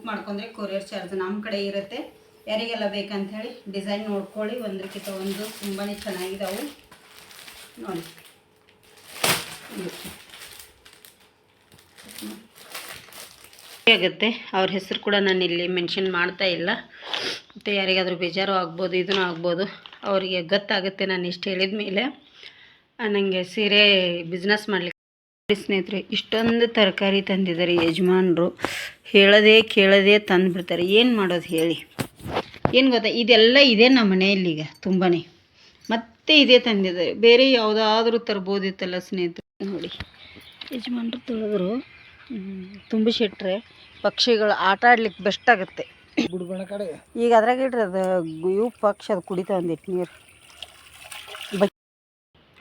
Book ಮಾಡ್ಕೊಂಡ್ರೆ courier charge ನಮ್ಮ ಕಡೆ ಇರುತ್ತೆ. ಯಾರಿಗೆಲ್ಲ ಬೇಕಂತ ಹೇಳಿ ಡಿಸೈನ್ ನೋಡ್ಕೊಳ್ಳಿ. ಒಂದಕ್ಕಿಂತ ಒಂದು ತುಂಬಾ ಚೆನ್ನಾಗಿದಾವು. ನೋಡಿ. ಆಗುತ್ತೆ. ಅವ್ರ ಹೆಸರು ಕೂಡ ನಾನು ಇಲ್ಲಿ ಮೆನ್ಷನ್ ಮಾಡ್ತಾ ಇಲ್ಲ. ಮತ್ತು ಯಾರಿಗಾದ್ರೂ ಬೇಜಾರು ಆಗ್ಬೋದು, ಇದನ್ನು ಆಗ್ಬೋದು, ಅವರಿಗೆ ಗೊತ್ತಾಗುತ್ತೆ ನಾನು ಇಷ್ಟು ಹೇಳಿದ ಮೇಲೆ. ನನಗೆ ಸೀರೆ ಬಿಸ್ನೆಸ್ ಮಾಡಲಿಕ್ಕೆ ಸ್ನೇಹಿತರೆ ಇಷ್ಟೊಂದು ತರಕಾರಿ ತಂದಿದ್ದಾರೆ ಯಜಮಾನರು. ಹೇಳದೆ ಕೇಳದೆ ತಂದುಬಿಡ್ತಾರೆ. ಏನು ಮಾಡೋದು ಹೇಳಿ? ಏನು ಗೊತ್ತಾ? ಇದೆಲ್ಲ ಇದೆ ನಮ್ಮ ಮನೆಯಲ್ಲಿ ಈಗ ತುಂಬಾ ಮತ್ತೆ ಇದೇ ತಂದಿದ್ದಾರೆ. ಬೇರೆ ಯಾವುದಾದ್ರೂ ತರ್ಬೋದಿತ್ತಲ್ಲ ಸ್ನೇಹಿತರೆ? ನೋಡಿ. ಯಜಮಾನರು ತೊಳೆದ್ರು. ತುಂಬಿಸಿಟ್ರೆ ಪಕ್ಷಿಗಳು ಆಟ ಆಡ್ಲಿಕ್ಕೆ ಬೆಸ್ಟ್ ಆಗುತ್ತೆ. ಈಗ ಅದ್ರಾಗ ಇಡ್ರಿ ಅದು ಇವು ಪಕ್ಷಿ ಅದು ಕುಡಿತಾ ಒಂದಿಟ್ಟು ನೀರು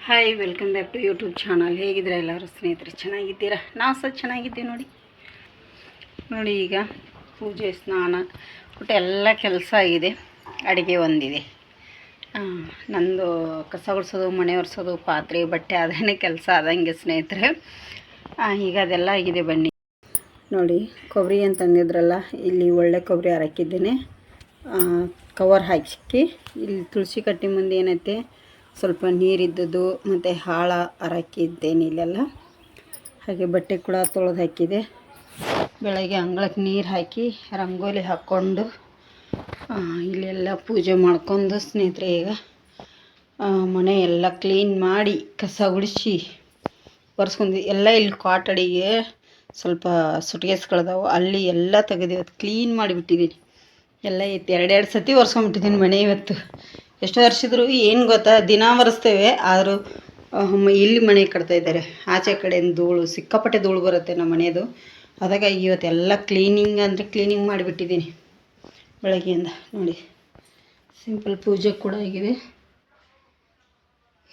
hi welcome back to YouTube channel ಹೇಗಿದ್ದೀರಾ ಎಲ್ಲರೂ ಸ್ನೇಹಿತರೆ, ಚೆನ್ನಾಗಿದ್ದೀರಾ? ನಾವು ಸಹ ಚೆನ್ನಾಗಿದ್ದೀವಿ ನೋಡಿ. ನೋಡಿ ಈಗ ಪೂಜೆ, ಸ್ನಾನ ಒಟ್ಟು ಎಲ್ಲ ಕೆಲಸ ಆಗಿದೆ. ಅಡುಗೆ ಒಂದಿದೆ. ನಂದು ಕಸ ಗುಡಿಸೋದು, ಮನೆ ಒರೆಸೋದು, ಪಾತ್ರೆ, ಬಟ್ಟೆ ಅದೇ ಕೆಲಸ ಆದಂಗೆ ಸ್ನೇಹಿತರೆ. ಈಗ ಅದೆಲ್ಲ ಆಗಿದೆ ಬನ್ನಿ. ನೋಡಿ, ಕೊಬ್ಬರಿ ಅಂತಂದಿದ್ರಲ್ಲ ಇಲ್ಲಿ ಒಳ್ಳೆ ಕೊಬ್ಬರಿ ಹಾಕಿದ್ದೇನೆ ಕವರ್ ಹಾಕಿ, ಇಲ್ಲಿ ತುಳಸಿ ಕಟ್ಟಿ ಮುಂದೆ ಏನೈತೆ ಸ್ವಲ್ಪ ನೀರಿದ್ದದ್ದು ಮತ್ತು ಹಾಳ ಹರಕಿದ್ದೇನೆ ಇಲ್ಲೆಲ್ಲ. ಹಾಗೆ ಬಟ್ಟೆ ಕೂಡ ತೊಳೆದು ಹಾಕಿದೆ. ಬೆಳಗ್ಗೆ ಅಂಗಳಕ್ಕೆ ನೀರು ಹಾಕಿ ರಂಗೋಲಿ ಹಾಕ್ಕೊಂಡು ಇಲ್ಲೆಲ್ಲ ಪೂಜೆ ಮಾಡ್ಕೊಂಡು ಸ್ನೇಹಿತರೆ ಈಗ ಮನೆ ಎಲ್ಲ ಕ್ಲೀನ್ ಮಾಡಿ ಕಸ ಗುಡಿಸಿ ಒರೆಸ್ಕೊಂಡು ಎಲ್ಲ ಇಲ್ಲಿ ಕಾಟಡಿಗೆ ಸ್ವಲ್ಪ ಸುಟ್ಕೇಸ್ಗಳದಾವು ಅಲ್ಲಿ ಎಲ್ಲ ತೆಗೆದು ಇವತ್ತು ಕ್ಲೀನ್ ಮಾಡಿಬಿಟ್ಟಿದ್ದೀನಿ ಎಲ್ಲ ಇತ್ತು. ಎರಡೆರಡು ಸತಿ ಒರೆಸ್ಕೊಂಬಿಟ್ಟಿದ್ದೀನಿ ಮನೆ ಇವತ್ತು. ಎಷ್ಟು ವರ್ಷಿದ್ರು ಏನು ಗೊತ್ತಾ, ದಿನ ಒರೆಸ್ತೇವೆ, ಆದರೂ ಇಲ್ಲಿ ಮನೆ ಕಟ್ತಾ ಇದ್ದಾರೆ. ಆಚೆ ಕಡೆಯಿಂದ ಧೂಳು, ಸಿಕ್ಕಾಪಟ್ಟೆ ಧೂಳು ಬರುತ್ತೆ ನಮ್ಮ ಮನೆಯದು ಅದಾಗ ಇವತ್ತೆಲ್ಲ ಕ್ಲೀನಿಂಗ್ ಅಂದರೆ ಕ್ಲೀನಿಂಗ್ ಮಾಡಿಬಿಟ್ಟಿದ್ದೀನಿ ಬೆಳಗ್ಗೆಯಿಂದ. ನೋಡಿ ಸಿಂಪಲ್ ಪೂಜೆ ಕೂಡ ಆಗಿದೆ.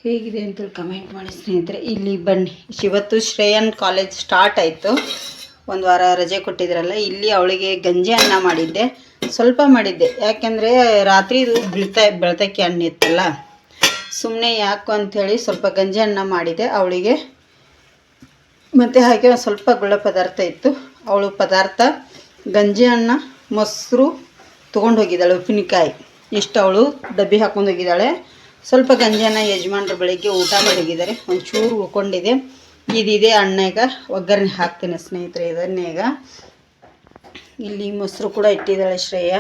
ಹೇಗಿದೆ ಅಂತೇಳಿ ಕಮೆಂಟ್ ಮಾಡಿ ಸ್ನೇಹಿತರೆ. ಇಲ್ಲಿ ಬನ್ನಿ. ಇವತ್ತು ಶ್ರೇಯನ್ ಕಾಲೇಜ್ ಸ್ಟಾರ್ಟ್ ಆಯಿತು. ಒಂದು ವಾರ ರಜೆ ಕೊಟ್ಟಿದ್ರಲ್ಲ, ಇಲ್ಲಿ ಅವಳಿಗೆ ಗಂಜಿ ಅನ್ನ ಮಾಡಿದ್ದೆ. ಸ್ವಲ್ಪ ಮಾಡಿದ್ದೆ. ಯಾಕೆಂದರೆ ರಾತ್ರಿ ಇದು ಬೀಳ್ತಾ ಬೆಳತಕ್ಕೆ ಹಣ್ಣು ಇತ್ತಲ್ಲ ಸುಮ್ಮನೆ ಯಾಕು ಅಂಥೇಳಿ ಸ್ವಲ್ಪ ಗಂಜಿ ಅನ್ನ ಮಾಡಿದೆ. ಅವಳಿಗೆ ಮತ್ತು ಹಾಗೆ ಒಂದು ಸ್ವಲ್ಪ ಗುಳ್ಳ ಪದಾರ್ಥ ಇತ್ತು. ಅವಳು ಪದಾರ್ಥ ಗಂಜಿ ಅನ್ನ ಮೊಸರು ತೊಗೊಂಡು ಹೋಗಿದ್ದಾಳೆ, ಉಪ್ಪಿನಕಾಯಿ. ಇಷ್ಟು ಅವಳು ಡಬ್ಬಿ ಹಾಕೊಂಡು ಹೋಗಿದ್ದಾಳೆ. ಸ್ವಲ್ಪ ಗಂಜಿಯನ್ನ ಯಜಮಾನ್ರು ಬೆಳಿಗ್ಗೆ ಊಟ ಮಾಡಿದ್ದಾರೆ ಒಂಚೂರು ಉಳ್ಕೊಂಡಿದೆ. ಇದಿದೆ ಅಣ್ಣಗ ಒಗ್ಗರಣೆ ಹಾಕ್ತೀನಿ ಸ್ನೇಹಿತರೆ, ಇದನ್ನೇ ಇಲ್ಲಿ ಮೊಸರು ಕೂಡ ಇಟ್ಟಿದ್ದಾಳೆ ಶ್ರೇಯ.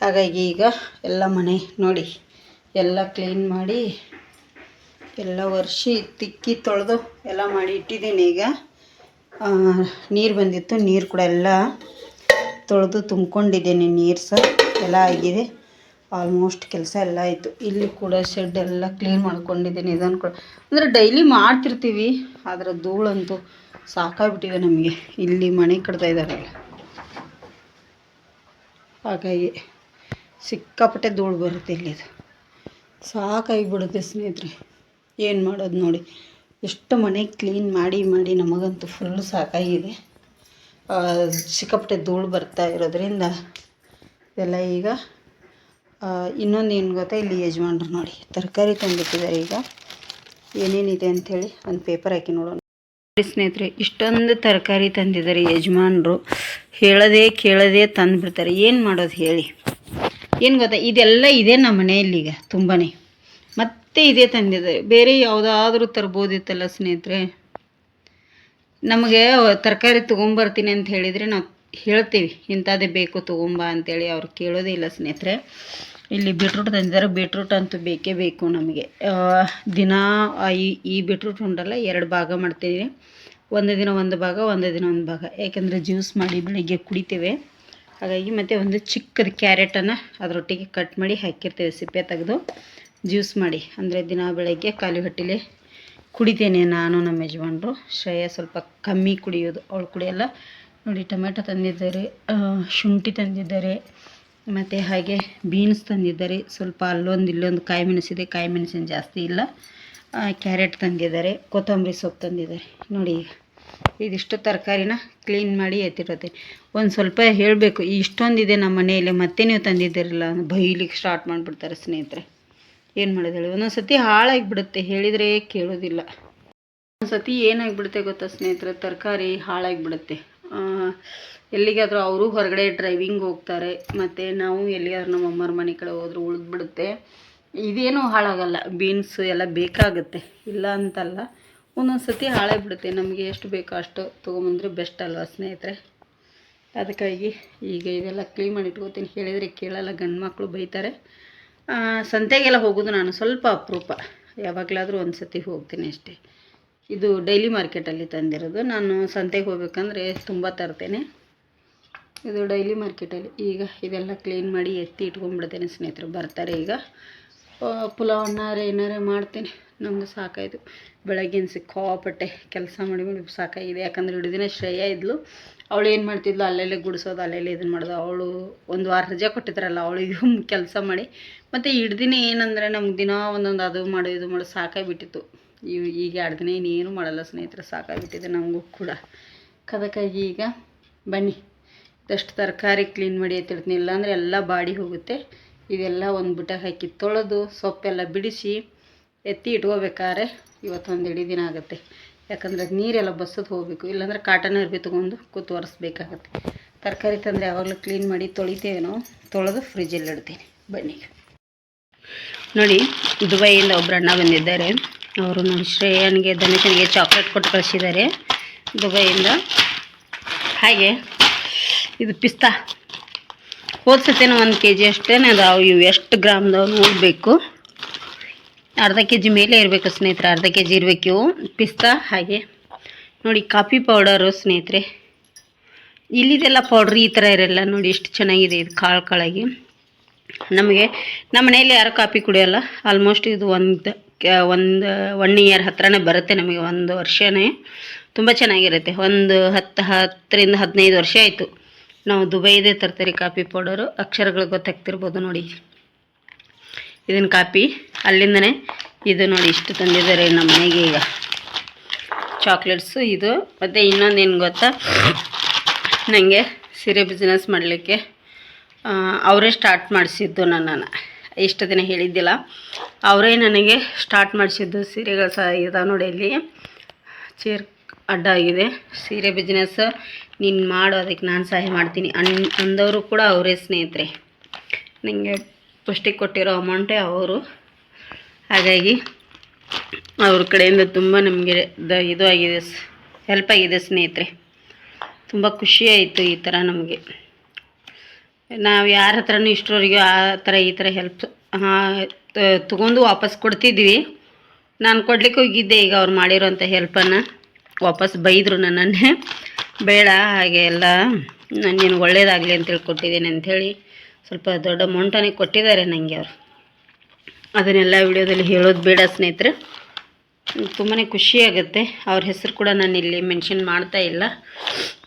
ಹಾಗಾಗಿ ಈಗ ಎಲ್ಲ ಮನೆ ನೋಡಿ, ಎಲ್ಲ ಕ್ಲೀನ್ ಮಾಡಿ, ಎಲ್ಲ ವರ್ಷಿ ತಿಕ್ಕಿ ತೊಳೆದು ಎಲ್ಲ ಮಾಡಿ ಇಟ್ಟಿದ್ದೀನಿ ಈಗ. ನೀರು ಬಂದಿತ್ತು, ನೀರು ಕೂಡ ಎಲ್ಲ ತೊಳೆದು ತುಂಬ್ಕೊಂಡಿದ್ದೇನೆ ನೀರು ಸಹ ಎಲ್ಲ ಆಗಿದೆ. ಆಲ್ಮೋಸ್ಟ್ ಕೆಲಸ ಎಲ್ಲ ಆಯಿತು. ಇಲ್ಲಿ ಕೂಡ ಶೆಡ್ ಎಲ್ಲ ಕ್ಲೀನ್ ಮಾಡ್ಕೊಂಡಿದ್ದೀನಿ ಇದನ್ನು ಕೂಡ. ಅಂದರೆ ಡೈಲಿ ಮಾಡ್ತಿರ್ತೀವಿ, ಆದರೆ ಧೂಳಂತೂ ಸಾಕಾಗ್ಬಿಟ್ಟಿದೆ ನಮಗೆ. ಇಲ್ಲಿ ಮನೆ ಕಟ್ತಾ ಇದ್ದಾರಲ್ಲ. ಹಾಗಾಗಿ ಸಿಕ್ಕಾಪಟ್ಟೆ ಧೂಳು ಬರುತ್ತೆ ಇಲ್ಲಿದು. ಸಾಕಾಗಿಬಿಡುತ್ತೆ ಸ್ನೇಹಿತರೆ. ಏನು ಮಾಡೋದು ನೋಡಿ. ಎಷ್ಟು ಮನೆ ಕ್ಲೀನ್ ಮಾಡಿ ಮಾಡಿ ನಮಗಂತೂ ಫುಲ್ ಸಾಕಾಗಿದೆ. ಸಿಕ್ಕಾಪಟ್ಟೆ ಧೂಳು ಬರ್ತಾ ಇರೋದ್ರಿಂದ ಎಲ್ಲ ಈಗ ಇನ್ನೊಂದು ಏನು ಗೊತ್ತಾ? ಇಲ್ಲಿ ಯಜಮಾನ್ರು ನೋಡಿ. ತರಕಾರಿ ತಂದಿಟ್ಟಿದ್ದಾರೆ ಈಗ. ಏನೇನಿದೆ ಅಂಥೇಳಿ ಒಂದು ಪೇಪರ್ ಹಾಕಿ ನೋಡೋಣ. ನೋಡಿ ಸ್ನೇಹಿತರೆ, ಇಷ್ಟೊಂದು ತರಕಾರಿ ತಂದಿದ್ದಾರೆ ಯಜಮಾನರು. ಹೇಳದೆ ಕೇಳದೆ ತಂದುಬಿಡ್ತಾರೆ. ಏನು ಮಾಡೋದು ಹೇಳಿ? ಏನು ಗೊತ್ತಾ? ಇದೆಲ್ಲ ಇದೆ ನಮ್ಮ ಮನೆಯಲ್ಲಿ ಈಗ ತುಂಬಾ ಮತ್ತೆ ಇದೇ ತಂದಿದ್ದಾರೆ. ಬೇರೆ ಯಾವುದಾದ್ರೂ ತರ್ಬೋದಿತ್ತಲ್ಲ ಸ್ನೇಹಿತರೆ? ನಮಗೆ ತರಕಾರಿ ತೊಗೊಂಬರ್ತೀನಿ ಅಂತ ಹೇಳಿದರೆ ನಾವು ಹೇಳ್ತೀವಿ, ಇಂಥದ್ದೇ ಬೇಕು ತೊಗೊಂಬ ಅಂತೇಳಿ ಅವ್ರು ಕೇಳೋದೇ ಇಲ್ಲ ಸ್ನೇಹಿತರೆ. ಇಲ್ಲಿ ಬೀಟ್ರೂಟ್ ತಂದಿದ್ದಾರೆ ಬೀಟ್ರೂಟ್ ಅಂತೂ ಬೇಕೇ ಬೇಕು ನಮಗೆ. ದಿನ ಈ ಈ ಬೀಟ್ರೂಟ್ ಉಂಡಲ್ಲ, ಎರಡು ಭಾಗ ಮಾಡ್ತೀನಿ ಒಂದು ದಿನ ಒಂದು ಭಾಗ, ಒಂದು ದಿನ ಒಂದು ಭಾಗ. ಯಾಕೆಂದರೆ ಜ್ಯೂಸ್ ಮಾಡಿ ಬೆಳಿಗ್ಗೆ ಕುಡಿತೇವೆ. ಹಾಗಾಗಿ ಮತ್ತು ಒಂದು ಚಿಕ್ಕದು ಕ್ಯಾರೆಟನ್ನು ಅದರೊಟ್ಟಿಗೆ ಕಟ್ ಮಾಡಿ ಹಾಕಿರ್ತೇವೆ, ಸಿಪ್ಪೆ ತೆಗೆದು. ಜ್ಯೂಸ್ ಮಾಡಿ, ಅಂದರೆ ದಿನ ಬೆಳಗ್ಗೆ ಖಾಲಿ ಹೊಟ್ಟೆಲಿ ಕುಡಿತೇನೆ ನಾನು ನಮ್ಮ ಯಜಮಾನರು. ಶ್ರೇಯ ಸ್ವಲ್ಪ ಕಮ್ಮಿ ಕುಡಿಯೋದು, ಅವಳು ಕುಡಿಯಲ್ಲ. ನೋಡಿ, ಟೊಮೆಟೊ ತಂದಿದ್ದಾರೆ ಶುಂಠಿ ತಂದಿದ್ದಾರೆ, ಮತ್ತು ಹಾಗೆ ಬೀನ್ಸ್ ತಂದಿದ್ದಾರೆ. ಸ್ವಲ್ಪ ಅಲ್ಲೊಂದು ಇಲ್ಲೊಂದು ಕಾಯಿ ಮೆಣಸಿದೆ, ಕಾಯಿ ಮೆಣಸಿನ ಜಾಸ್ತಿ ಇಲ್ಲ. ಕ್ಯಾರೆಟ್ ತಂದಿದ್ದಾರೆ, ಕೊತ್ತಂಬರಿ ಸೊಪ್ಪು ತಂದಿದ್ದಾರೆ. ನೋಡಿ, ಇದಿಷ್ಟು ತರಕಾರಿನ ಕ್ಲೀನ್ ಮಾಡಿ ಎತ್ತಿರುತ್ತೆ ಒಂದು ಸ್ವಲ್ಪ ಹೇಳಬೇಕು ಇಷ್ಟೊಂದಿದೆ ನಮ್ಮ ಮನೆಯಲ್ಲಿ, ಮತ್ತೆ ನೀವು ತಂದಿದ್ದೀರಲ್ಲ ಬೈಲಿಕ್ಕೆ ಸ್ಟಾರ್ಟ್ ಮಾಡಿಬಿಡ್ತಾರೆ ಸ್ನೇಹಿತರೆ. ಏನು ಮಾಡೋದು ಹೇಳಿ ಒಂದೊಂದು ಸತಿ ಹಾಳಾಗಿಬಿಡುತ್ತೆ, ಹೇಳಿದರೆ ಕೇಳೋದಿಲ್ಲ. ಒಂದೊಂದು ಸತಿ ಏನಾಗಿಬಿಡುತ್ತೆ ಗೊತ್ತಾ ಸ್ನೇಹಿತರೆ, ತರಕಾರಿ ಹಾಳಾಗಿಬಿಡುತ್ತೆ. ಎಲ್ಲಿಗಾದರೂ ಅವರು ಹೊರಗಡೆ ಡ್ರೈವಿಂಗ್ ಹೋಗ್ತಾರೆ, ಮತ್ತು ನಾವು ಎಲ್ಲಿಗಾದ್ರೂ ನಮ್ಮ ಅಮ್ಮರ ಮನೆ ಕಡೆ ಹೋದ್ರೂ ಉಳಿದ್ಬಿಡುತ್ತೆ ಇದೇನೂ ಹಾಳಾಗಲ್ಲ ಬೀನ್ಸ್ ಎಲ್ಲ ಬೇಕಾಗುತ್ತೆ, ಇಲ್ಲ ಅಂತಲ್ಲ ಒಂದೊಂದು ಸತಿ ಹಾಳೇ ಬಿಡುತ್ತೆ. ನಮಗೆ ಎಷ್ಟು ಬೇಕೋ ಅಷ್ಟು ತೊಗೊಂಬಂದ್ರೆ ಬೆಸ್ಟ್ ಅಲ್ವಾ ಸ್ನೇಹಿತರೆ? ಅದಕ್ಕಾಗಿ ಈಗ ಇದೆಲ್ಲ ಕ್ಲೀನ್ ಮಾಡಿ ಇಟ್ಕೋತೀನಿ. ಹೇಳಿದರೆ ಕೇಳಲ್ಲ, ಗಂಡು ಮಕ್ಕಳು ಬೈತಾರೆ. ಸಂತೆಗೆಲ್ಲ ಹೋಗೋದು ನಾನು ಸ್ವಲ್ಪ ಅಪರೂಪ. ಯಾವಾಗಲಾದರೂ ಒಂದು ಸತಿ ಹೋಗ್ತೀನಿ ಅಷ್ಟೇ. ಇದು ಡೈಲಿ ಮಾರ್ಕೆಟಲ್ಲಿ ತಂದಿರೋದು. ನಾನು ಸಂತೆಗೆ ಹೋಗ್ಬೇಕಂದ್ರೆ ತುಂಬ ತರ್ತೇನೆ. ಇದು ಡೈಲಿ ಮಾರ್ಕೆಟಲ್ಲಿ ಈಗ ಇದೆಲ್ಲ ಕ್ಲೀನ್ ಮಾಡಿ ಎತ್ತಿ ಇಟ್ಕೊಂಡ್ಬಿಡ್ತೇನೆ ಸ್ನೇಹಿತರು. ಬರ್ತಾರೆ ಈಗ. ಪುಲಾವ್ ಅನ್ನಾರೆ ಏನಾರೇ ಮಾಡ್ತೇನೆ. ನಮ್ಗೆ ಸಾಕಾಯಿತು. ಬೆಳಗ್ಗಿನ ಸಿಕ್ಕಾಪಟ್ಟೆ ಕೆಲಸ ಮಾಡಿ ಮಾಡಿ ಸಾಕಾಗಿದೆ. ಯಾಕಂದ್ರೆ ಇಡೀ ದಿನ ಶ್ರೇಯ ಇದ್ಲು. ಅವಳು ಏನು ಮಾಡ್ತಿದ್ಲು? ಅಲ್ಲೆಲ್ಲ ಗುಡಿಸೋದು, ಅಲ್ಲೆಲ್ಲ ಇದನ್ನು ಮಾಡೋದು. ಅವಳು ಒಂದು ವಾರ ರಜೆ ಕೊಟ್ಟಿದ್ರಲ್ಲ, ಅವಳಿಗೆ ಕೆಲಸ ಮಾಡಿ. ಮತ್ತು ಹಿಡ್ದಿನ ಏನಂದರೆ ನಮ್ಗೆ ದಿನ ಒಂದೊಂದು ಅದು ಮಾಡು, ಇದು ಮಾಡು ಸಾಕಾಗಿಬಿಟ್ಟಿತ್ತು. ಇವ್ ಈಗ ಎರಡು ದಿನ ಇನ್ನೇನು ಮಾಡಲ್ಲ ಸ್ನೇಹಿತರೆ, ಸಾಕಾಗಿಬಿಟ್ಟಿದೆ ನಮಗೂ ಕೂಡ. ಅದಕ್ಕಾಗಿ ಈಗ ಬನ್ನಿ, ಇದಷ್ಟು ತರಕಾರಿ ಕ್ಲೀನ್ ಮಾಡಿ ಎತ್ತಿಡ್ತೀನಿ ಇಲ್ಲಾಂದರೆ ಎಲ್ಲ ಬಾಡಿ ಹೋಗುತ್ತೆ. ಇದೆಲ್ಲ ಒಂದು ಬುಟ್ಟ ಹಾಕಿ ತೊಳೆದು ಸೊಪ್ಪೆಲ್ಲ ಬಿಡಿಸಿ ಎತ್ತಿ ಇಟ್ಕೋಬೇಕಾದ್ರೆ ಇವತ್ತೊಂದು ಇಡೀ ದಿನ ಆಗುತ್ತೆ. ಯಾಕಂದರೆ ನೀರೆಲ್ಲ ಬಸ್ಸದು ಹೋಗಬೇಕು. ಇಲ್ಲಾಂದ್ರೆ ಕಾಟನ್ ಅರ್ಬಿ ತೊಗೊಂಡು ಕೂತು ಒರೆಸ್ಬೇಕಾಗತ್ತೆ. ತರಕಾರಿ ತಂದರೆ ಯಾವಾಗಲೂ ಕ್ಲೀನ್ ಮಾಡಿ ತೊಳಿತೇವೆ ನಾವು ತೊಳೆದು ಫ್ರಿಜ್ಜಲ್ಲಿ ಇಡ್ತೀನಿ. ಬನ್ನಿ. ನೋಡಿ, ದುಬೈಯಿಂದ ಒಬ್ಬರು ಅಣ್ಣ ಬಂದಿದ್ದಾರೆ. ಅವರು ನೋಡಿ ಶ್ರೇಯನ್ಗೆ, ಧನುಷನಿಗೆ ಚಾಕ್ಲೇಟ್ ಕೊಟ್ಟು ಕಳಿಸಿದ್ದಾರೆ ದುಬೈಯಿಂದ. ಹಾಗೆ, ಇದು ಪಿಸ್ತಾ. ಹೋದ ಸತಿನೂ ಒಂದು ಕೆ ಜಿ ಅಷ್ಟೇ ಅದಾವು ಇವು ಎಷ್ಟು ಗ್ರಾಮ್ದವು ನೋಡಬೇಕು ಅರ್ಧ ಕೆ ಜಿ ಮೇಲೆ ಇರಬೇಕು ಸ್ನೇಹಿತರೆ, ಅರ್ಧ ಕೆ ಜಿ ಇರಬೇಕು ಪಿಸ್ತಾ, ಹಾಗೆ. ನೋಡಿ, ಕಾಫಿ ಪೌಡರು ಸ್ನೇಹಿತರೆ. ಇಲ್ಲಿದೆಲ್ಲ ಪೌಡ್ರ್ ಈ ಥರ ಇರಲ್ಲ, ನೋಡಿ ಎಷ್ಟು ಚೆನ್ನಾಗಿದೆ ಇದು ಕಾಳು ಕಾಳಾಗಿ. ನಮಗೆ, ನಮ್ಮ ಮನೆಯಲ್ಲಿ ಯಾರು ಕಾಫಿ ಕುಡಿಯೋಲ್ಲ, ಆಲ್ಮೋಸ್ಟ್ ಇದು ಒಂದು ಒಂದು ಒನ್ ಇಯರ್ ಹತ್ರನೇ ಬರುತ್ತೆ ನಮಗೆ ಒಂದು ವರ್ಷನೇ. ತುಂಬ ಚೆನ್ನಾಗಿರುತ್ತೆ. ಒಂದು ಹತ್ತು ಹತ್ತರಿಂದ ಹದಿನೈದು ವರ್ಷ ಆಯಿತು. ನಾವು ದುಬೈದೇ ತರ್ತೀರಿ ಕಾಪಿ ಪೌಡರು. ಅಕ್ಷರಗಳು ಗೊತ್ತಾಗ್ತಿರ್ಬೋದು ನೋಡಿ. ಇದನ್ನು ಕಾಪಿ, ಅಲ್ಲಿಂದನೇ ಇದು ನೋಡಿ ಇಷ್ಟು ತಂದಿದ್ದಾರೆ ನಮ್ಮ ಮನೆಗೆ ಈಗ. ಚಾಕ್ಲೇಟ್ಸು ಇದು. ಮತ್ತು ಇನ್ನೊಂದು ಏನು ಗೊತ್ತಾ? ನನಗೆ ಸೀರೆ ಬಿಸ್ನೆಸ್ ಮಾಡಲಿಕ್ಕೆ ಅವರೇ ಸ್ಟಾರ್ಟ್ ಮಾಡಿಸಿದ್ದು ನನ್ನನ್ನು. ಇಷ್ಟು ದಿನ ಹೇಳಿದ್ದಿಲ್ಲ. ಅವರೇ ನನಗೆ ಸ್ಟಾರ್ಟ್ ಮಾಡಿಸಿದ್ದು ಸೀರೆಗಳು ಸಹ ಇದಾವೆ ನೋಡಿ ಇಲ್ಲಿ. ಚೇರ್ ಅಡ್ಡ ಆಗಿದೆ. ಸೀರೆ ಬಿಸ್ನೆಸ್ ನೀನು ಮಾಡು, ಅದಕ್ಕೆ ನಾನು ಸಹಾಯ ಮಾಡ್ತೀನಿ. ಅನ್, ಅಂದವರು ಕೂಡ ಅವರೇ ಸ್ನೇಹಿತರೆ. ನನಗೆ ಫಸ್ಟಿಗೆ ಕೊಟ್ಟಿರೋ ಅಮೌಂಟೇ ಅವರು. ಹಾಗಾಗಿ ಅವ್ರ ಕಡೆಯಿಂದ ತುಂಬ ನಮಗೆ ದ, ಇದು ಆಗಿದೆ ಹೆಲ್ಪ್ ಆಗಿದೆ ಸ್ನೇಹಿತರೆ. ತುಂಬ ಖುಷಿ ಆಯಿತು ಈ ಥರ ನಮಗೆ. ನಾವು ಯಾರ ಹತ್ರನೂ ಇಷ್ಟರವರೆಗೂ ಆ ಥರ ಈ ಥರ ಹೆಲ್ಪ್ ತೊಗೊಂಡು ವಾಪಸ್ ಕೊಡ್ತಿದ್ವಿ. ನಾನು ಕೊಡ್ಲಿಕ್ಕೆ ಹೋಗಿದ್ದೆ, ಈಗ ಅವ್ರು ಮಾಡಿರೋಂಥ ಹೆಲ್ಪನ್ನು ವಾಪಸ್ ಬೈದರು ನನ್ನನ್ನೇ. ಬೇಡ, ಹಾಗೆ ಎಲ್ಲ. ನಾನು ನಿನಗೆ ಒಳ್ಳೇದಾಗಲಿ ಅಂತೇಳಿ ಕೊಟ್ಟಿದ್ದೇನೆ ಅಂಥೇಳಿ ಸ್ವಲ್ಪ ದೊಡ್ಡ ಅಮೌಂಟನೇ ಕೊಟ್ಟಿದ್ದಾರೆ ನನಗೆ ಅವರು. ಅದನ್ನೆಲ್ಲ ವಿಡಿಯೋದಲ್ಲಿ ಹೇಳೋದು ಬೇಡ ಸ್ನೇಹಿತರೆ. ತುಂಬಾ ಖುಷಿಯಾಗುತ್ತೆ ಅವ್ರ ಹೆಸರು ಕೂಡ ನಾನು ಇಲ್ಲಿ ಮೆನ್ಷನ್ ಮಾಡ್ತಾ ಇಲ್ಲ.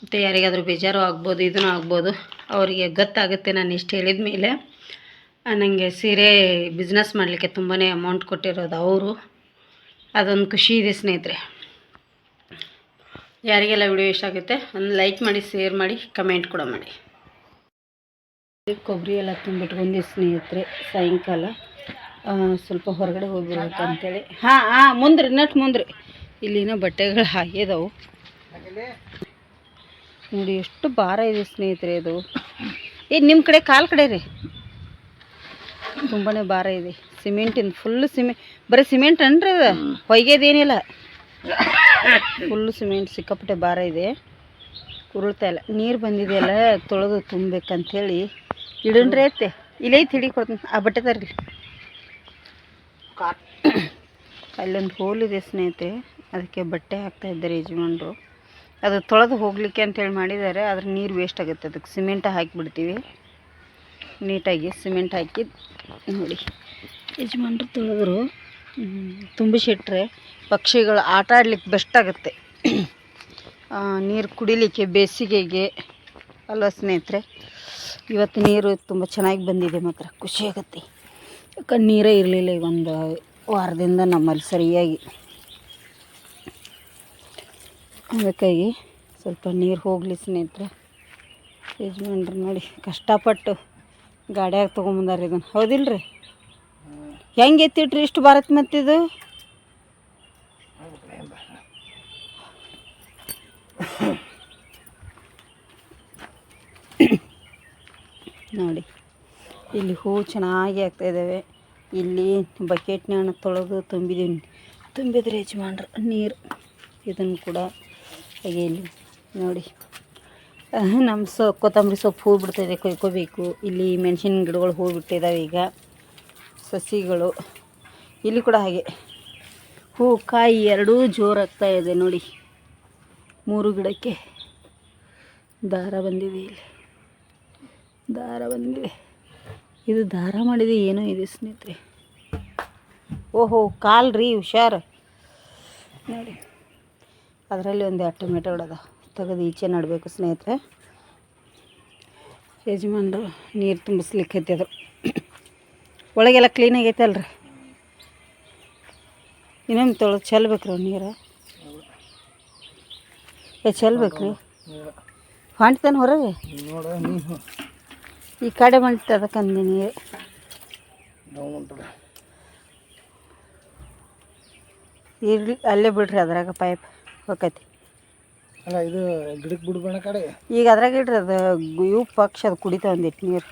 ಮತ್ತು ಯಾರಿಗಾದರೂ ಬೇಜಾರು ಆಗ್ಬೋದು, ಇದನ್ನು ಆಗ್ಬೋದು, ಅವರಿಗೆ ಗೊತ್ತಾಗುತ್ತೆ ನಾನು ಇಷ್ಟು ಹೇಳಿದ ಮೇಲೆ ನನಗೆ ಸೀರೆ ಬಿಸ್ನೆಸ್ ಮಾಡಲಿಕ್ಕೆ ತುಂಬಾ ಅಮೌಂಟ್ ಕೊಟ್ಟಿರೋದು ಅವರು. ಅದೊಂದು ಖುಷಿ ಇದೆ ಸ್ನೇಹಿತರೆ. ಯಾರಿಗೆಲ್ಲ ವಿಡಿಯೋ ಇಷ್ಟ ಆಗುತ್ತೆ, ಒಂದು ಲೈಕ್ ಮಾಡಿ ಶೇರ್ ಮಾಡಿ ಕಮೆಂಟ್ ಕೂಡ ಮಾಡಿ. ಕೊಬ್ಬರಿ ಎಲ್ಲ ತುಂಬಿಟ್ಕೊಂಡಿ ಸ್ನೇಹಿತರೆ, ಸಾಯಂಕಾಲ. ಸ್ವಲ್ಪ ಹೊರಗಡೆ ಹೋಗ್ಬಿಡ್ಬೇಕಂತೇಳಿ ಹಾಂ ಹಾಂ, ಮುಂದ್ರಿ, ನಟ್ ಮುಂದ್ರಿ. ಇಲ್ಲಿನ ಬಟ್ಟೆಗಳು ಹಾಗಿದಾವು ನೋಡಿ, ಎಷ್ಟು ಭಾರ ಇದೆ ಸ್ನೇಹಿತರೆ ಇದು. ಏ ನಿಮ್ಮ ಕಡೆ ಕಾಲು ಕಡೆ ರೀ. ತುಂಬಾ ಭಾರ ಇದೆ. ಸಿಮೆಂಟಿನ ಫುಲ್ ಸಿಮೆ ಬರೀ ಸಿಮೆಂಟ್ ಅನ್ರಿ ಅದು ಹೊಯ್ಗೆದೇನಿಲ್ಲ ಫುಲ್ ಸಿಮೆಂಟ್ ಸಿಕ್ಕಾಪಟ್ಟೆ ಭಾರ ಇದೆ. ಉರುಳ್ತಾ ಇಲ್ಲ. ನೀರು ಬಂದಿದೆಯಲ್ಲ ತೊಳೆದು ತುಂಬೇಕಂತೇಳಿ ಇಡನ್ರಿ ಐತೆ ಇಲ್ಲೇ ಹಿಡಿ ಕೊಡ್ತೀನಿ. ಆ ಬಟ್ಟೆ ತರಲಿ ಅಲ್ಲೊಂದು ಹೋಲ್ ಇದೆ ಸ್ನೇಹಿತೆ ಅದಕ್ಕೆ ಬಟ್ಟೆ ಹಾಕ್ತಾ ಇದ್ದಾರೆ ಯಜಮಾನರು. ಅದು ತೊಳೆದು ಹೋಗಲಿಕ್ಕೆ ಅಂತೇಳಿ ಮಾಡಿದ್ದಾರೆ. ಆದ್ರೆ ನೀರು ವೇಸ್ಟ್ ಆಗುತ್ತೆ. ಅದಕ್ಕೆ ಸಿಮೆಂಟ ಹಾಕಿಬಿಡ್ತೀವಿ. ನೀಟಾಗಿ ಸಿಮೆಂಟ್ ಹಾಕಿ ನೋಡಿ. ಯಜಮಾನ್ರು ತೊಳೆದ್ರು. ತುಂಬಿಸಿಟ್ರೆ ಪಕ್ಷಿಗಳು ಆಟ ಆಡ್ಲಿಕ್ಕೆ ಬೆಸ್ಟ್ ಆಗುತ್ತೆ. ನೀರು ಕುಡಿಲಿಕ್ಕೆ ಬೇಸಿಗೆಗೆ ಅಲ್ವ ಸ್ನೇಹಿತರೆ? ಇವತ್ತು ನೀರು ತುಂಬ ಚೆನ್ನಾಗಿ ಬಂದಿದೆ ಮಾತ್ರ ಖುಷಿ ಆಗುತ್ತೆ. ಯಾಕಂದ್ರೆ ನೀರೇ ಇರಲಿಲ್ಲ ಈಗ ಒಂದು ವಾರದಿಂದ ನಮ್ಮಲ್ಲಿ ಸರಿಯಾಗಿ. ಅದಕ್ಕಾಗಿ ಸ್ವಲ್ಪ ನೀರು ಹೋಗಲಿ ಸ್ನೇಹಿತರೆ. ಯಜಮಾನ್ರು ನೋಡಿ ಕಷ್ಟಪಟ್ಟು ಗಾಡ್ಯಾಗ ತೊಗೊಂಬಂದಾರ ಇದನ್ನು. ಹೌದಿಲ್ರಿ? ಹೆಂಗೆ ಎತ್ತಿಟ್ರಿ ಇಷ್ಟು ಭಾರತ್ ಮತ್ತಿದು? ನೋಡಿ, ಇಲ್ಲಿ ಹೂ ಚೆನ್ನಾಗಿ ಆಗ್ತಾ ಇದ್ದಾವೆ ಇಲ್ಲಿ ಬಕೆಟ್ನಾಣ ತೊಳೆದು ತುಂಬಿದೀವಿ ತುಂಬಿದ್ರೆ ಯಜಮಾನ್ರು ನೀರು ಇದನ್ನು ಕೂಡ ಹಾಗೆ ಇಲ್ಲಿ ನೋಡಿ. ನಮ್ಮ ಸೊ, ಕೊತ್ತಂಬರಿ ಸೊಪ್ಪು ಹೂ ಬಿಡ್ತಾಯಿದೆ ಕೊಯ್ಕೋಬೇಕು. ಇಲ್ಲಿ ಮೆಣಸಿನ ಗಿಡಗಳು ಹೂ ಬಿಟ್ಟಿದ್ದಾವೆ ಈಗ. ಸಸಿಗಳು. ಇಲ್ಲಿ ಕೂಡ ಹಾಗೆ. ಹೂ, ಕಾಯಿ ಎರಡೂ ಜೋರಾಗ್ತಾ ಇದೆ ನೋಡಿ. ಮೂರು ಗಿಡಕ್ಕೆ ದಾರ ಬಂದಿದೆ ಇಲ್ಲಿ. ದಾರ ಬಂದಿದೆ. ಇದು ದಾರ ಮಾಡಿದೆ ಏನೋ ಇದೆ ಸ್ನೇಹಿತರೆ. ಓಹೋ ಕಾಲ್ ರೀ ಹುಷಾರು. ನೋಡಿ. ಅದರಲ್ಲಿ ಒಂದು ಎರಡು ಟೊಮೆಟೊ ಅದ ತೆಗೆದು ಈಚೆ ನಡಬೇಕು ಸ್ನೇಹಿತರೆ. ಯಜಮಾನ್ರು ನೀರು ತುಂಬಿಸ್ಲಿಕ್ಕೆ ಹತ್ತಿದ್ರು ಒಳಗೆಲ್ಲ ಕ್ಲೀನ್ ಆಗೈತೆ ಅಲ್ರಿ. ಇನ್ನೊಂದು ತೊಳೆದು ಚೆಲ್ಬೇಕ್ರಿ ನೀರು. ಏ ಚೆಲ್ಬೇಕ್ರಿ ಹೊಂಟ್ತಾನೆ ಹೊರಗೆ? ಈ ಕಡೆ ಬಂತು ಅದಕ್ಕಂದು ನೀರು. ಇರ್ಲಿ, ಅಲ್ಲೇ ಬಿಡ್ರಿ ಅದ್ರಾಗ ಪೈಪ್ ಹೋಗೈತಿ. ಅಲ್ಲ ಇದು ಗಿಡಕ್ಕೆ ಬಿಡ್ಬೇಡ ಕಡೆ. ಈಗ ಅದ್ರಾಗ ಇಡ್ರಿ ಅದು ಇವು ಪಕ್ಷ ಅದು ಕುಡಿತಾವ ಒಂದಿಟ್ಟು ನೀರು.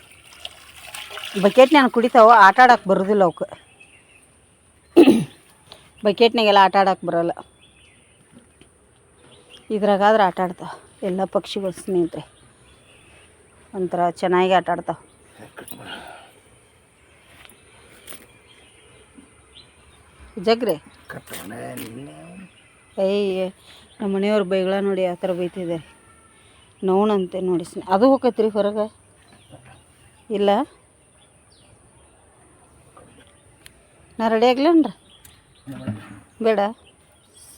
ಬಕೆಟ್ ನಾನು ಕುಡಿತಾವ ಆಟ ಆಡಕ್ಕೆ ಬರೋದಿಲ್ಲ ಅವಕ್ಕೆ ಬಕೆಟ್ನಾಗೆಲ್ಲ ಆಟ ಆಡಕ್ಕೆ ಬರೋಲ್ಲ. ಇದ್ರಾಗಾದ್ರೆ ಆಟ ಆಡ್ತಾವೆ ಎಲ್ಲ ಪಕ್ಷಿಗಳು ಸ್ನೇಹಿತರೆ. ಒಂಥರ ಚೆನ್ನಾಗಿ ಆಟ ಆಡ್ತಾವೆ. ಜಗ್ರಿ. ಅಯ್ಯ ಏಯ್. ನಮ್ಮ ಮನೆಯವ್ರ ಬೈಗಳ ನೋಡಿ ಆ ಥರ ಬೈತಿದ್ದಾರೆ ನೋಣಂತೆ ನೋಡಿ ಸ್ನೇ, ಅದು ಹೋಗತ್ರಿ ಹೊರಗೆ? ಇಲ್ಲ? ನಾ ರೆಡಿ ಆಗ್ಲೇನ್ರಿ? ಬೇಡ.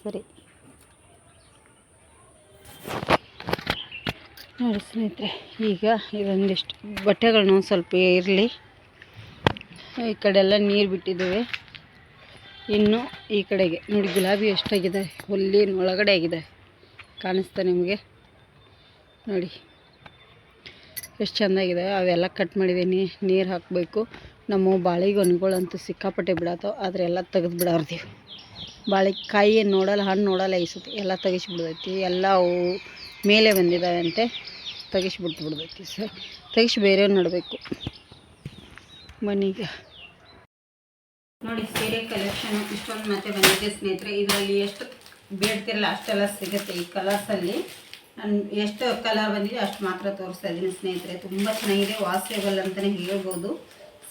ಸರಿ. ನೋಡಿ ಸ್ನೇಹಿತರೆ, ಈಗ ಇದೊಂದಿಷ್ಟು ಬಟ್ಟೆಗಳನ್ನ ಸ್ವಲ್ಪ ಇರಲಿ. ಈ ಕಡೆ ಎಲ್ಲ ನೀರು ಬಿಟ್ಟಿದ್ದೇವೆ. ಇನ್ನು ಈ ಕಡೆಗೆ. ನೋಡಿ, ಗುಲಾಬಿ ಎಷ್ಟಾಗಿದೆ. ಹುಲ್ಲಿನ ಒಳಗಡೆ ಆಗಿದೆ. ಕಾಣಿಸ್ತಾ ನಿಮಗೆ? ನೋಡಿ, ಎಷ್ಟು ಚೆಂದಾಗಿದೆ ಅವೆಲ್ಲ ಕಟ್ ಮಾಡಿದ್ದೀನಿ ನೀರು ಹಾಕಬೇಕು. ನಮ್ಮ ಬಾಳೆಗೊನೆಗಳಂತೂ ಸಿಕ್ಕಾಪಟ್ಟೆ ಬಿಡತ್ತವ ಆದರೆ ಎಲ್ಲ ತೆಗೆದು ಬಿಡಾರ್ದೀವಿ ಏನು ನೋಡಲ್ಲ, ಹಣ್ಣು ನೋಡಲ್ಲ ಈ ಸತಿ ಎಲ್ಲ ತೆಗಿಸ್ಬಿಡ್ದೈತಿ ಎಲ್ಲ ಅವು ಮೇಲೆ ಬಂದಿದ್ದಾವೆ ಅಂತೆ. ತೆಗಿಸ್ಬಿಟ್ಟು ಬಿಡ್ದೈತಿ ಸರ್. ತೆಗಿಸಿ ಬೇರೆ ನಡಬೇಕು. ಮನೆಗೆ. ನೋಡಿ, ಸೀರೆ ಕಲೆಕ್ಷನ್ ಇಷ್ಟೊಂದು ಮತ್ತೆ ಬಂದಿದೆ ಸ್ನೇಹಿತರೆ. ಇದರಲ್ಲಿ ಎಷ್ಟು ಬೇಡ್ತಿರಲ್ಲ, ಅಷ್ಟೆಲ್ಲ ಸಿಗುತ್ತೆ ಈ ಕಲರ್ಸಲ್ಲಿ ನಾನು ಎಷ್ಟು ಕಲರ್ ಬಂದಿದೆ ಅಷ್ಟು ಮಾತ್ರ ತೋರಿಸ್ತಾ ಇದ್ದೀನಿ ಸ್ನೇಹಿತರೆ. ತುಂಬ ಚೆನ್ನಾಗಿದೆ ವಾಸೇಬಲ್ ಅಂತಲೇ ಹೇಳ್ಬೋದು.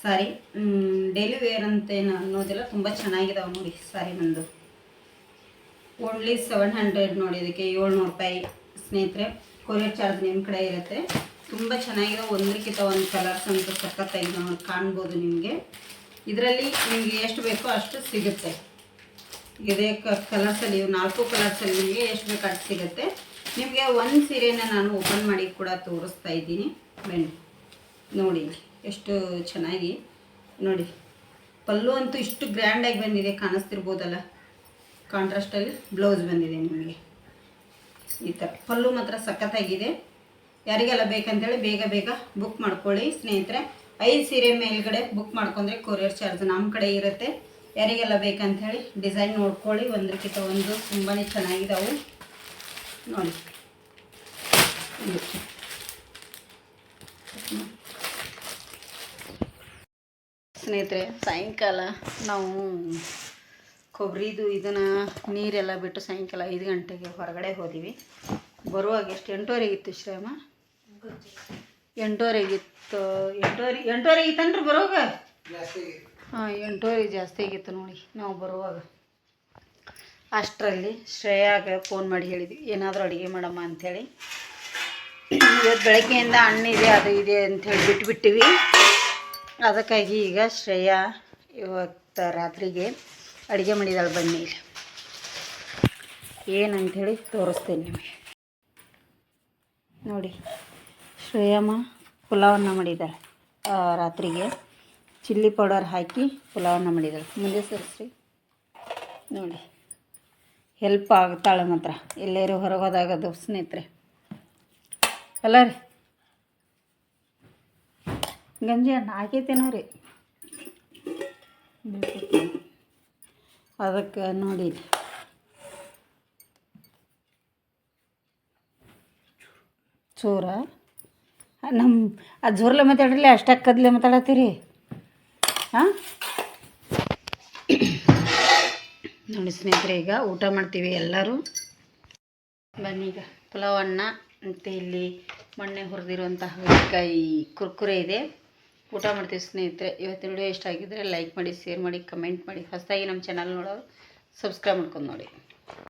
ಸಾರಿ ಡೈಲಿ ವೇರ್ ಅಂತ ಏನು ಅನ್ನೋದಿಲ್ಲ, ತುಂಬ ಚೆನ್ನಾಗಿದಾವೆ ನೋಡಿ ಸಾರಿ ನಂದು. ಓನ್ಲಿ ಸೆವೆನ್ ಹಂಡ್ರೆಡ್ ನೋಡಿ ಇದಕ್ಕೆ, ಏಳ್ನೂರು ರೂಪಾಯಿ ಸ್ನೇಹಿತರೆ. ಕೊರಿಯರ್ ಚಾರ್ಜ್ ನಿಮ್ಮ ಕಡೆ ಇರುತ್ತೆ. ತುಂಬ ಚೆನ್ನಾಗಿದೆ ಒಂದಕ್ಕಿಂತ ಒಂದು ಕಲರ್ಸ್ ಅಂತ ಸಖತ್ತಾಗಿ ನಾವು ಕಾಣ್ಬೋದು ನಿಮಗೆ. ಇದರಲ್ಲಿ ನಿಮಗೆ ಎಷ್ಟು ಬೇಕೋ ಅಷ್ಟು ಸಿಗುತ್ತೆ. ಇದೇ ಕಲರ್ಸಲ್ಲಿ, ನಾಲ್ಕು ಕಲರ್ಸಲ್ಲಿ ನಿಮಗೆ ಎಷ್ಟು ಬೇಕು ಅಷ್ಟು ಸಿಗುತ್ತೆ. ನಿಮಗೆ ಒಂದು ಸೀರೆನ ನಾನು ಓಪನ್ ಮಾಡಿ ಕೂಡ ತೋರಿಸ್ತಾ ಇದ್ದೀನಿ. ಬನ್ನಿ, ನೋಡಿ ಎಷ್ಟು ಚೆನ್ನಾಗಿ. ನೋಡಿ, ಪಲ್ಲು ಅಂತೂ ಇಷ್ಟು ಗ್ರ್ಯಾಂಡಾಗಿ ಬಂದಿದೆ, ಕಾಣಿಸ್ತಿರ್ಬೋದಲ್ಲ? ಕಾಂಟ್ರಾಸ್ಟಲ್ಲಿ ಬ್ಲೌಸ್ ಬಂದಿದೆ ನಿಮಗೆ. ಈ ಥರ ಪಲ್ಲು ಮಾತ್ರ ಸಖತ್ತಾಗಿದೆ. ಯಾರಿಗೆಲ್ಲ ಬೇಕಂತೇಳಿ ಬೇಗ ಬೇಗ ಬುಕ್ ಮಾಡ್ಕೊಳ್ಳಿ. ಸ್ನೇಹಿತರೆ ಐದು ಸೀರೆ ಮೇಲ್ಗಡೆ ಬುಕ್ ಮಾಡ್ಕೊಂಡ್ರೆ ಕೊರಿಯರ್ ಚಾರ್ಜ್ ನಮ್ಮ ಕಡೆ ಇರುತ್ತೆ. ಯಾರಿಗೆಲ್ಲ ಬೇಕಂತೇಳಿ ಡಿಸೈನ್ ನೋಡ್ಕೊಳ್ಳಿ. ಒಂದಕ್ಕಿಂತ ಒಂದು ತುಂಬಾ ಚೆನ್ನಾಗಿದಾವು. ನೋಡಿ. ಸ್ನೇಹಿತರೆ, ಸಾಯಂಕಾಲ ನಾವು ಕೊಬ್ಬರಿದು ಇದನ್ನು ನೀರೆಲ್ಲ ಬಿಟ್ಟು ಸಾಯಂಕಾಲ ಐದು ಗಂಟೆಗೆ ಹೊರಗಡೆ ಹೋದಿವಿ. ಬರುವಾಗ ಎಷ್ಟು? ಎಂಟುವರೆಗಿತ್ತು ಶ್ರೇಮ? ಎಂಟುವರೆಗಿತ್ತು ಎಂಟುವರೆ ಎಂಟುವರೆ ಇತ್ತನ್ರಿ ಬರುವಾಗ? ಹಾಂ ಎಂಟುವರೆ ಜಾಸ್ತಿ ಆಗಿತ್ತು ನೋಡಿ ನಾವು ಬರುವಾಗ. ಅಷ್ಟರಲ್ಲಿ ಶ್ರೇಯಾಗ ಫೋನ್ ಮಾಡಿ ಹೇಳಿದ್ವಿ ಏನಾದರೂ ಅಡುಗೆ ಮಾಡಮ್ಮ ಅಂಥೇಳಿ. ಇವತ್ತು ಬೆಳಗ್ಗೆಯಿಂದ ಹಣ್ಣಿದೆ ಅದು ಇದೆ ಅಂಥೇಳಿ ಬಿಟ್ಬಿಟ್ಟಿವಿ. ಅದಕ್ಕಾಗಿ ಈಗ ಶ್ರೇಯಾ ಇವತ್ತು ರಾತ್ರಿಗೆ ಅಡುಗೆ ಮಾಡಿದಾಳೆ ಬನ್ನಿ ಇಲ್ಲಿ. ಏನಂಥೇಳಿ ತೋರಿಸ್ತೇನೆ ನಿಮಗೆ. ನೋಡಿ. ಶ್ರೇಯಮ್ಮ ಪುಲಾವನ್ನ ಮಾಡಿದ್ದಾಳೆ ರಾತ್ರಿಗೆ ಚಿಲ್ಲಿ ಪೌಡರ್ ಹಾಕಿ ಪುಲಾವನ್ನ ಮಾಡಿದ್ದಾಳೆ ಮುಂದೆ ಸರಿಸ್ರಿ. ನೋಡಿ. ಹೆಲ್ಪ್ ಆಗ್ತಾಳೆ ಮಾತ್ರ. ಎಲ್ಲರೂ ಹೊರಗೆ ಹೋದಾಗ ಅದು ಸ್ನೇಹಿತರೆ. ಅಲ್ಲ ರೀ. ಗಂಜಿ ಹಣ್ಣು ಹಾಕೈತೇನೋ ರೀ. ಅದಕ್ಕೆ ನೋಡಿ ಚೂರ ನಮ್ಮ ಅದು ಜೋರ್ಲೆ ಮಾತಾಡ್ರಲಿ ಅಷ್ಟೇ ಕದ್ಲೆ ಮಾತಾಡತ್ತೀರಿ. ಹಾಂ ನೋಡಿ ಸ್ನೇಹಿತರೆ, ಈಗ ಊಟ ಮಾಡ್ತೀವಿ ಎಲ್ಲರೂ. ಬನ್ನಿ ಈಗ, ಪಲಾವ್ ಅನ್ನ, ಮತ್ತು ಇಲ್ಲಿ ಮೊನ್ನೆ ಹುರಿದಿರುವಂತಹ ಹುರಿಕಾಯಿ ಕುರ್ಕುರೆ ಇದೆ. ಊಟ ಮಾಡ್ತೀವಿ ಸ್ನೇಹಿತರೆ. ಇವತ್ತಿನ ವಿಡಿಯೋ ಇಷ್ಟ ಆಗಿದ್ದರೆ ಲೈಕ್ ಮಾಡಿ ಶೇರ್ ಮಾಡಿ ಕಮೆಂಟ್ ಮಾಡಿ. ಹೊಸದಾಗಿ ನಮ್ಮ ಚಾನಲ್ ನೋಡೋರು ಸಬ್ಸ್ಕ್ರೈಬ್ ಮಾಡ್ಕೊಂಡು ನೋಡಿ.